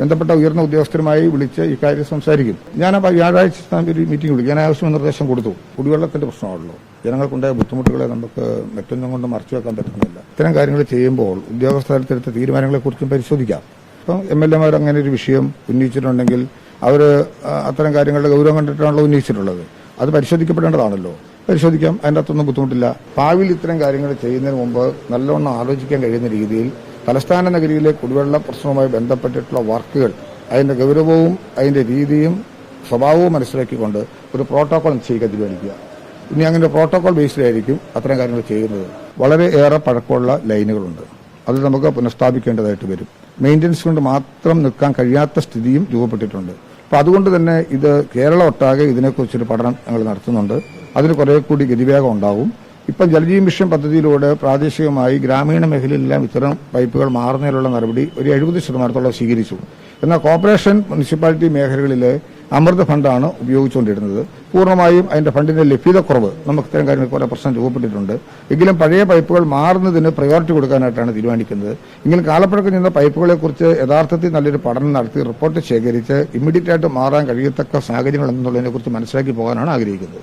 ബന്ധപ്പെട്ട ഉയർന്ന ഉദ്യോഗസ്ഥരുമായി വിളിച്ച് ഇക്കാര്യം സംസാരിക്കും. ഞാൻ അപ്പോൾ വ്യാഴാഴ്ച ഒരു മീറ്റിംഗ് വിളിക്കും. ഞാൻ ആവശ്യം നിർദ്ദേശം കൊടുത്തു. കുടിവെള്ളത്തിന്റെ പ്രശ്നമാണല്ലോ. ജനങ്ങൾക്കുണ്ടായ ബുദ്ധിമുട്ടുകളെ നമുക്ക് മറ്റൊന്നും കൊണ്ട് മറച്ചു വെക്കാൻ പറ്റുന്നില്ല. ഇത്തരം കാര്യങ്ങൾ ചെയ്യുമ്പോൾ ഉദ്യോഗസ്ഥ തലത്തിലെടുത്ത തീരുമാനങ്ങളെക്കുറിച്ചും പരിശോധിക്കാം. ഇപ്പം എം എൽ എമാർ അങ്ങനെ ഒരു വിഷയം ഉന്നയിച്ചിട്ടുണ്ടെങ്കിൽ അവർ അത്തരം കാര്യങ്ങളുടെ ഗൗരവം കണ്ടിട്ടാണല്ലോ ഉന്നയിച്ചിട്ടുള്ളത്. അത് പരിശോധിക്കപ്പെടേണ്ടതാണല്ലോ. പരിശോധിക്കാം. അതിന്റെ അകത്തൊന്നും ബുദ്ധിമുട്ടില്ല. ഭാവിയിൽ ഇത്തരം കാര്യങ്ങൾ ചെയ്യുന്നതിന് മുമ്പ് നല്ലവണ്ണം ആലോചിക്കാൻ കഴിയുന്ന രീതിയിൽ തലസ്ഥാന നഗരിയിലെ കുടിവെള്ള പ്രശ്നവുമായി ബന്ധപ്പെട്ടിട്ടുള്ള വർക്കുകൾ അതിന്റെ ഗൗരവവും അതിന്റെ രീതിയും സ്വഭാവവും മനസ്സിലാക്കിക്കൊണ്ട് ഒരു പ്രോട്ടോകോൾ നിശ്ചയിക്കാൻ തീരുമാനിക്കുക. ഇനി അങ്ങനെ പ്രോട്ടോകോൾ ബേസിലായിരിക്കും അത്തരം കാര്യങ്ങൾ ചെയ്യുന്നത്. വളരെ ഏറെ പഴക്കമുള്ള ലൈനുകളുണ്ട്. അത് നമുക്ക് പുനഃസ്ഥാപിക്കേണ്ടതായിട്ട് വരും. മെയിന്റനൻസ് കൊണ്ട് മാത്രം നിൽക്കാൻ കഴിയാത്ത സ്ഥിതിയും രൂപപ്പെട്ടിട്ടുണ്ട്. അപ്പോൾ അതുകൊണ്ട് തന്നെ ഇത് കേരളം ഒട്ടാകെ ഇതിനെക്കുറിച്ചൊരു പഠനം ഞങ്ങൾ നടത്തുന്നുണ്ട്. അതിന് കുറെ കൂടി ഗതിവേഗം ഉണ്ടാവും. ഇപ്പം ജലജീവൻ മിഷൻ പദ്ധതിയിലൂടെ പ്രാദേശികമായി ഗ്രാമീണ മേഖലയിലെല്ലാം ഇത്തരം പൈപ്പുകൾ മാറുന്നതിനുള്ള നടപടി ഒരു എഴുപത് ശതമാനത്തോളം സ്വീകരിച്ചു. എന്നാൽ കോർപ്പറേഷൻ മുനിസിപ്പാലിറ്റി മേഖലകളിലെ അമൃത് ഫണ്ടാണ് ഉപയോഗിച്ചുകൊണ്ടിരുന്നത്. പൂർണമായും അതിന്റെ ഫണ്ടിന്റെ ലഭ്യതക്കുറവ് നമുക്ക് ഇത്തരം കാര്യങ്ങൾ കുറെ പ്രശ്നം രൂപപ്പെട്ടിട്ടുണ്ട്. എങ്കിലും പഴയ പൈപ്പുകൾ മാറുന്നതിന് പ്രയോറിറ്റി കൊടുക്കാനായിട്ടാണ് തീരുമാനിക്കുന്നത്. എങ്കിലും കാലപ്പഴക്കം ചെന്ന പൈപ്പുകളെക്കുറിച്ച് യഥാർത്ഥത്തിൽ നല്ലൊരു പഠനം നടത്തി റിപ്പോർട്ട് ശേഖരിച്ച് ഇമ്മീഡിയറ്റ് ആയിട്ട് മാറാൻ കഴിയത്തക്ക സാഹചര്യങ്ങൾ എന്നുള്ളതിനെക്കുറിച്ച് മനസ്സിലാക്കി പോകാനാണ് ആഗ്രഹിക്കുന്നത്.